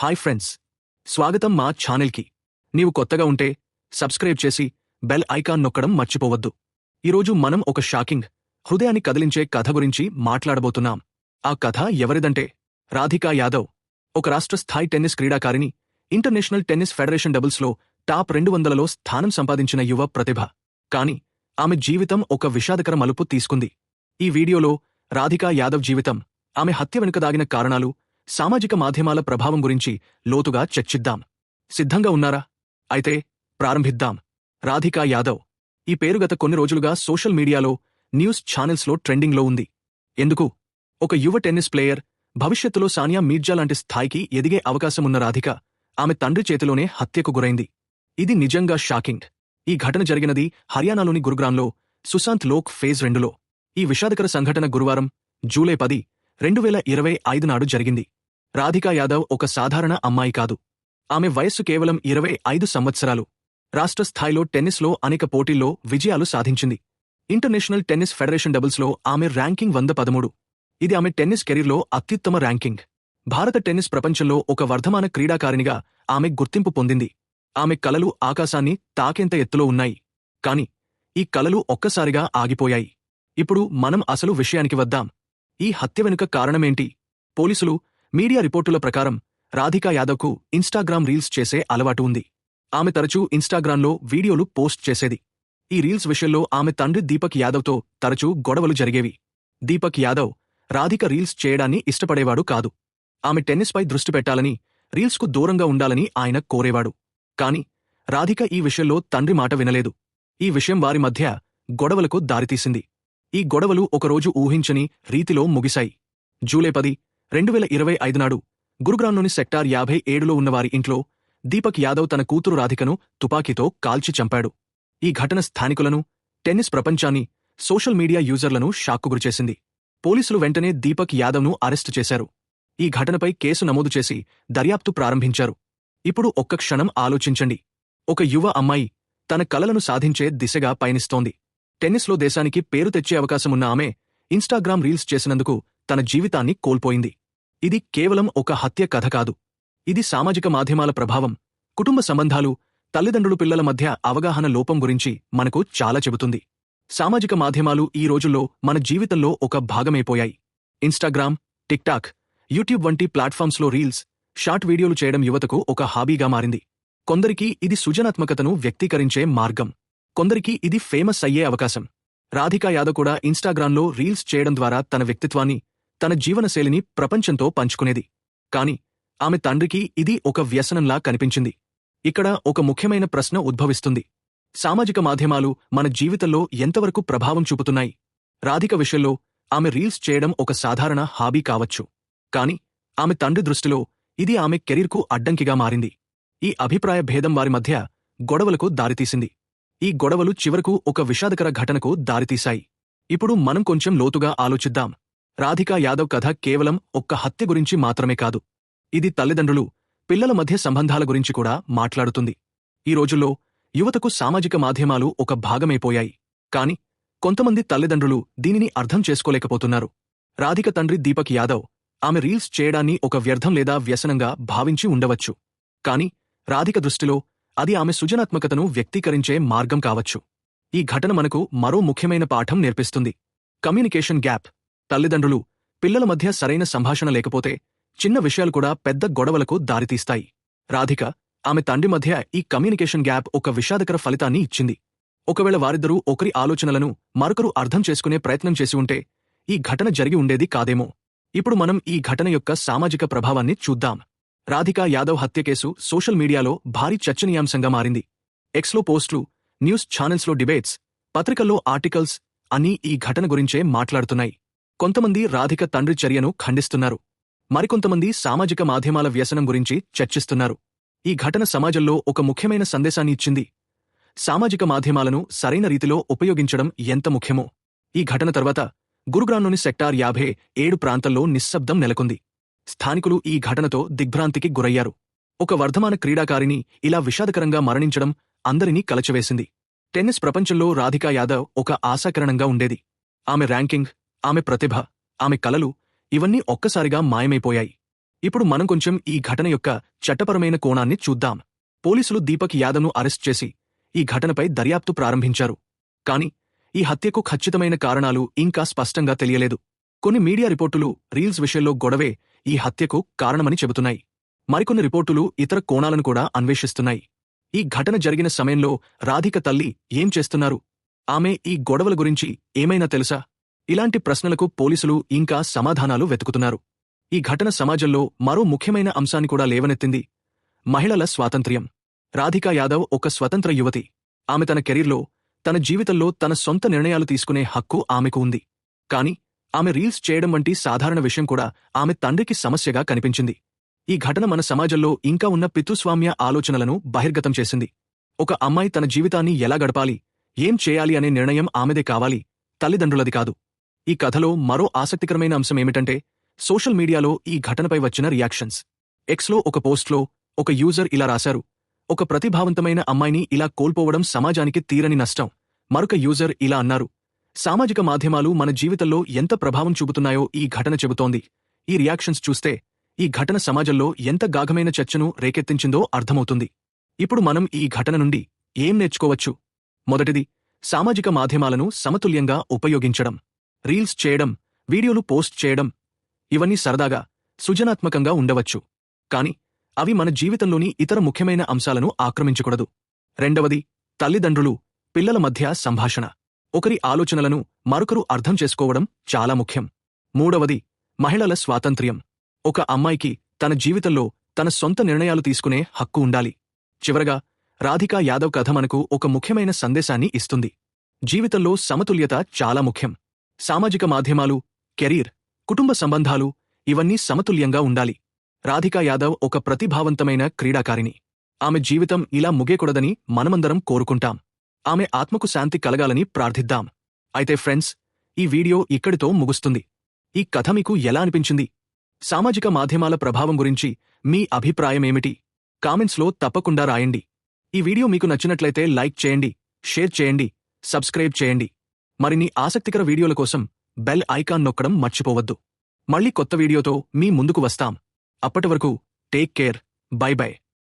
Hi friends. స్వాగతం మా ఛానల్కి. నీవు కొత్తగా ఉంటే సబ్స్క్రైబ్ చేసి బెల్ ఐకాన్ నొక్కడం మర్చిపోవద్దు. ఈరోజు మనం ఒక షాకింగ్ హృదయాన్ని కదిలించే కథ గురించి మాట్లాడబోతున్నాం. ఆ కథ ఎవరిదంటే రాధికా యాదవ్ ఒక రాష్ట్ర స్థాయి టెన్నిస్ క్రీడాకారిణి ఇంటర్నేషనల్ టెన్నిస్ ఫెడరేషన్ డబుల్స్లో టాప్ రెండు వందలలో స్థానం సంపాదించిన యువ ప్రతిభ. కాని ఆమె జీవితం ఒక విషాదకర మలుపు తీసుకుంది. ఈ వీడియోలో రాధికా యాదవ్ జీవితం ఆమె హత్య వెనుక దాగిన కారణాలు సామాజిక మాధ్యమాల ప్రభావం గురించి లోతుగా చర్చిద్దాం. సిద్ధంగా ఉన్నారా? అయితే ప్రారంభిద్దాం. రాధికా యాదవ్. ఈ పేరు గత కొన్ని రోజులుగా సోషల్ మీడియాలో న్యూస్ ఛానల్స్లో ట్రెండింగ్లో ఉంది. ఎందుకు? ఒక యువ టెన్నిస్ ప్లేయర్ భవిష్యత్తులో సానియా మీర్జా లాంటి స్థాయికి ఎదిగే అవకాశమున్న రాధిక ఆమె తండ్రి చేతిలోనే హత్యకు గురైంది. ఇది నిజంగా షాకింగ్. ఈ ఘటన జరిగినది హర్యానాలోని గురుగ్రాంలో సుశాంత్ లోక్ ఫేజ్ రెండులో. ఈ విషాదకర సంఘటన గురువారం జూలై పది రెండు వేల ఇరవై ఐదు నాడు జరిగింది. రాధికా యాదవ్ ఒక సాధారణ అమ్మాయి కాదు. ఆమె వయస్సు కేవలం ఇరవై ఐదు సంవత్సరాలు. రాష్ట్ర స్థాయిలో టెన్నిస్లో అనేక పోటీల్లో విజయాలు సాధించింది. ఇంటర్నేషనల్ టెన్నిస్ ఫెడరేషన్ డబుల్స్లో ఆమె ర్యాంకింగ్ వంద పదమూడు. ఇది ఆమె టెన్నిస్ కెరీర్లో అత్యుత్తమ ర్యాంకింగ్. భారత టెన్నిస్ ప్రపంచంలో ఒక వర్ధమాన క్రీడాకారిణిగా ఆమె గుర్తింపు పొందింది. ఆమె కలలు ఆకాశాన్ని తాకేంత ఎత్తులో ఉన్నాయి. కాని ఈ కలలు ఒక్కసారిగా ఆగిపోయాయి. ఇప్పుడు మనం అసలు విషయానికి వద్దాం. ఈ హత్య వెనుక కారణమేంటి? పోలీసులు మీడియా రిపోర్టుల ప్రకారం రాధికా యాదవ్కు ఇన్స్టాగ్రామ్ రీల్స్ చేసే అలవాటు ఉంది. ఆమె తరచూ ఇన్స్టాగ్రామ్లో వీడియోలు పోస్ట్ చేసేది. ఈ రీల్స్ విషయంలో ఆమె తండ్రి దీపక్ యాదవ్తో తరచూ గొడవలు జరిగేవి. దీపక్ యాదవ్ రాధిక రీల్స్ చేయడాన్ని ఇష్టపడేవాడు కాదు. ఆమె టెన్నిస్పై దృష్టి పెట్టాలని రీల్స్కు దూరంగా ఉండాలని ఆయన కోరేవాడు. కాని రాధిక ఈ విషయంలో తండ్రి మాట వినలేదు. ఈ విషయం వారి మధ్య గొడవలకు దారితీసింది. ఈ గొడవలు ఒకరోజు ఊహించని రీతిలో ముగిశాయి. జూలై పది రెండు వేల ఇరవై ఐదు నాడు గురుగ్రాంలోని సెక్టార్ యాభై ఏడులో ఉన్నవారి ఇంట్లో దీపక్ యాదవ్ తన కూతురు రాధికను తుపాకీతో కాల్చి చంపాడు. ఈ ఘటన స్థానికులను టెన్నిస్ ప్రపంచాన్ని సోషల్ మీడియా యూజర్లను షాక్కు గురిచేసింది పోలీసులు వెంటనే దీపక్ యాదవ్ను అరెస్టు చేశారు. ఈ ఘటనపై కేసు నమోదు చేసి దర్యాప్తు ప్రారంభించారు. ఇప్పుడు ఒక్క క్షణం ఆలోచించండి. ఒక యువ అమ్మాయి తన కలలను సాధించే దిశగా పయనిస్తోంది. టెన్నిస్లో దేశానికి పేరు తెచ్చే అవకాశమున్న ఆమె ఇన్స్టాగ్రామ్ రీల్స్ చేసినందుకు తన జీవితాన్ని కోల్పోయింది. ఇది కేవలం ఒక హత్య కథ కాదు. ఇది సామాజిక మాధ్యమాల ప్రభావం కుటుంబ సంబంధాలు తల్లిదండ్రులు పిల్లల మధ్య అవగాహన లోపం గురించి మనకు చాలా చెబుతుంది. సామాజిక మాధ్యమాలు ఈ రోజుల్లో మన జీవితంలో ఒక భాగమైపోయాయి. ఇన్స్టాగ్రామ్ టిక్టాక్ యూట్యూబ్ వంటి ప్లాట్ఫామ్స్లో రీల్స్ షార్ట్ వీడియోలు చేయడం యువతకు ఒక హాబీగా మారింది. కొందరికి ఇది సృజనాత్మకతను వ్యక్తీకరించే మార్గం. కొందరికి ఇది ఫేమస్ అయ్యే అవకాశం. రాధికా యాదవ్ కూడా ఇన్స్టాగ్రామ్లో రీల్స్ చేయడం ద్వారా తన వ్యక్తిత్వాన్ని తన జీవనశైలిని ప్రపంచంతో పంచుకునేది. కాని ఆమె తండ్రికి ఇది ఒక వ్యసనంలా కనిపించింది. ఇక్కడ ఒక ముఖ్యమైన ప్రశ్న ఉద్భవిస్తుంది. సామాజిక మాధ్యమాలు మన జీవితంలో ఎంతవరకు ప్రభావం చూపుతున్నాయి? రాధిక విషయంలో ఆమె రీల్స్ చేయడం ఒక సాధారణ హాబీ కావచ్చు. కాని ఆమె తండ్రి దృష్టిలో ఇది ఆమె కెరీర్కు అడ్డంకిగా మారింది. ఈ అభిప్రాయ భేదం వారి మధ్య గొడవలకు దారితీసింది. ఈ గొడవలు చివరకు ఒక విషాదకర ఘటనకు దారితీశాయి. ఇప్పుడు మనం కొంచెం లోతుగా ఆలోచిద్దాం. రాధికా యాదవ్ కథ కేవలం ఒక్క హత్య గురించి మాత్రమే కాదు. ఇది తల్లిదండ్రులు పిల్లల మధ్య సంబంధాల గురించి కూడా మాట్లాడుతుంది. ఈ రోజుల్లో యువతకు సామాజిక మాధ్యమాలు ఒక భాగమైపోయాయి. కాని కొంతమంది తల్లిదండ్రులు దీనిని అర్థం చేసుకోలేకపోతున్నారు. రాధిక తండ్రి దీపక్ యాదవ్ ఆమె రీల్స్ చేయడాన్ని ఒక వ్యర్థం లేదా వ్యసనంగా భావించి ఉండవచ్చు. కాని రాధిక దృష్టిలో అది ఆమె సృజనాత్మకతను వ్యక్తీకరించే మార్గం కావచ్చు. ఈ ఘటన మనకు మరో ముఖ్యమైన పాఠం నేర్పిస్తుంది. కమ్యూనికేషన్ గ్యాప్ తల్లిదండ్రులు పిల్లల మధ్య సరైన సంభాషణ లేకపోతే చిన్న విషయాలు కూడా పెద్ద గొడవలకు దారితీస్తాయి. రాధిక ఆమె తండ్రి మధ్య ఈ కమ్యూనికేషన్ గ్యాప్ ఒక విషాదకర ఫలితాన్ని ఇచ్చింది. ఒకవేళ వారిద్దరూ ఒకరి ఆలోచనలను మరొకరు అర్థం చేసుకునే ప్రయత్నం చేసి ఉంటే ఈ ఘటన జరిగి ఉండేది కాదేమో. ఇప్పుడు మనం ఈ ఘటన యొక్క సామాజిక ప్రభావాన్ని చూద్దాం. రాధికా యాదవ్ హత్య కేసు సోషల్ మీడియాలో భారీ చర్చనీయాంశంగా మారింది. ఎక్స్లో పోస్టులు న్యూస్ ఛానల్స్లో డిబేట్స్ పత్రికల్లో ఆర్టికల్స్ అన్నీ ఈ ఘటన గురించే మాట్లాడుతున్నాయి. కొంతమంది రాధిక తండ్రి చర్యను ఖండిస్తున్నారు. మరికొంతమంది సామాజిక మాధ్యమాల వ్యసనం గురించి చర్చిస్తున్నారు. ఈ ఘటన సమాజంలో ఒక ముఖ్యమైన సందేశాన్ని ఇచ్చింది. సామాజిక మాధ్యమాలను సరైన రీతిలో ఉపయోగించడం ఎంత ముఖ్యమో. ఈ ఘటన తర్వాత గురుగ్రాంలోని సెక్టార్ యాభై ఏడు ప్రాంతంలో నిశ్శబ్దం నెలకొంది. స్థానికులు ఈ ఘటనతో దిగ్భ్రాంతికి గురయ్యారు. ఒక వర్ధమాన క్రీడాకారిణి ఇలా విషాదకరంగా మరణించడం అందరినీ కలచవేసింది. టెన్నిస్ ప్రపంచంలో రాధికా యాదవ్ ఒక ఆశాకరణంగా ఉండేది. ఆమె ర్యాంకింగ్ ఆమె ప్రతిభ ఆమె కలలు ఇవన్నీ ఒక్కసారిగా మాయమైపోయాయి. ఇప్పుడు మనం కొంచెం ఈ ఘటన యొక్క చట్టపరమైన కోణాన్ని చూద్దాం. పోలీసులు దీపక్ యాదవ్ను అరెస్ట్ చేసి ఈ ఘటనపై దర్యాప్తు ప్రారంభించారు. కాని ఈ హత్యకు ఖచ్చితమైన కారణాలు ఇంకా స్పష్టంగా తెలియలేదు. కొన్ని మీడియా రిపోర్టులు రీల్స్ విషయంలో గొడవే ఈ హత్యకు కారణమని చెబుతున్నాయి. మరికొన్ని రిపోర్టులు ఇతర కోణాలను కూడా అన్వేషిస్తున్నాయి. ఈ ఘటన జరిగిన సమయంలో రాధిక తల్లి ఏం చేస్తున్నారు? ఆమె ఈ గొడవల గురించి ఏమైనా తెలుసా? ఇలాంటి ప్రశ్నలకు పోలీసులు ఇంకా సమాధానాలు వెతుకుతున్నారు. ఈ ఘటన సమాజంలో మరో ముఖ్యమైన అంశాన్ని కూడా లేవనెత్తింది. మహిళల స్వాతంత్ర్యం. రాధికా యాదవ్ ఒక స్వతంత్ర యువతి. ఆమె తన కెరీర్లో తన జీవితంలో తన సొంత నిర్ణయాలు తీసుకునే హక్కు ఆమెకు ఉంది. కాని ఆమె రీల్స్ చేయడం వంటి సాధారణ విషయం కూడా ఆమె తండ్రికి సమస్యగా కనిపించింది. ఈ ఘటన మన సమాజంలో ఇంకా ఉన్న పితృస్వామ్య ఆలోచనలను బహిర్గతం చేసింది. ఒక అమ్మాయి తన జీవితాన్ని ఎలా గడపాలి? ఏం చేయాలి అనే నిర్ణయం ఆమెదే కావాలి. తల్లిదండ్రులది కాదు. ఈ కథలో మరో ఆసక్తికరమైన అంశం ఏమిటంటే సోషల్ మీడియాలో ఈ ఘటనపై వచ్చిన రియాక్షన్స్. ఎక్స్లో ఒక పోస్ట్లో ఒక యూజర్ ఇలా రాశారు ఒక ప్రతిభావంతమైన అమ్మాయిని ఇలా కోల్పోవడం సమాజానికి తీరని నష్టం. మరొక యూజర్ ఇలా అన్నారు సామాజిక మాధ్యమాలు మన జీవితంలో ఎంత ప్రభావం చూపుతున్నాయో ఈ ఘటన చెబుతోంది. ఈ రియాక్షన్స్ చూస్తే ఈ ఘటన సమాజంలో ఎంత గాఘమైన చర్చను రేకెత్తించిందో అర్థమవుతుంది. ఇప్పుడు మనం ఈ ఘటన నుండి ఏం నేర్చుకోవచ్చు? మొదటిది సామాజిక మాధ్యమాలను సమతుల్యంగా ఉపయోగించడం. రీల్స్ చేయడం వీడియోలు పోస్ట్ చేయడం ఇవన్నీ సరదాగా సృజనాత్మకంగా ఉండవచ్చు. కాని అవి మన జీవితంలోని ఇతర ముఖ్యమైన అంశాలను ఆక్రమించకూడదు. రెండవది తల్లిదండ్రులు పిల్లల మధ్య సంభాషణ. ఒకరి ఆలోచనలను మరొకరు అర్థం చేసుకోవడం చాలా ముఖ్యం. మూడవది మహిళల స్వాతంత్ర్యం. ఒక అమ్మాయికి తన జీవితంలో తన సొంత నిర్ణయాలు తీసుకునే హక్కు ఉండాలి. చివరగా రాధికా యాదవ్ కథ మనకు ఒక ముఖ్యమైన సందేశాన్ని ఇస్తుంది. జీవితంలో సమతుల్యత చాలా ముఖ్యం. సామాజిక మాధ్యమాలు కెరీర్ కుటుంబ సంబంధాలు ఇవన్నీ సమతుల్యంగా ఉండాలి. రాధికా యాదవ్ ఒక ప్రతిభావంతమైన క్రీడాకారిణి. ఆమె జీవితం ఇలా ముగేకూడదని మనమందరం కోరుకుంటాం. ఆమె ఆత్మకు శాంతి కలగాలని ప్రార్థిద్దాం. అయితే ఫ్రెండ్స్ ఈ వీడియో ఇక్కడితో ముగుస్తుంది. ఈ కథ మీకు ఎలా అనిపించింది? సామాజిక మాధ్యమాల ప్రభావం గురించి మీ అభిప్రాయమేమిటి? కామెంట్స్లో తప్పకుండా రాయండి. ఈ వీడియో మీకు నచ్చినట్లయితే లైక్ చేయండి షేర్ చేయండి సబ్స్క్రైబ్ చేయండి. మరిన్ని ఆసక్తికర వీడియోల కోసం బెల్ ఐకాన్ నొక్కడం మర్చిపోవద్దు. మళ్ళీ కొత్త వీడియోతో మీ ముందుకు వస్తాం. అప్పటి వరకు టేక్ కేర్. By by.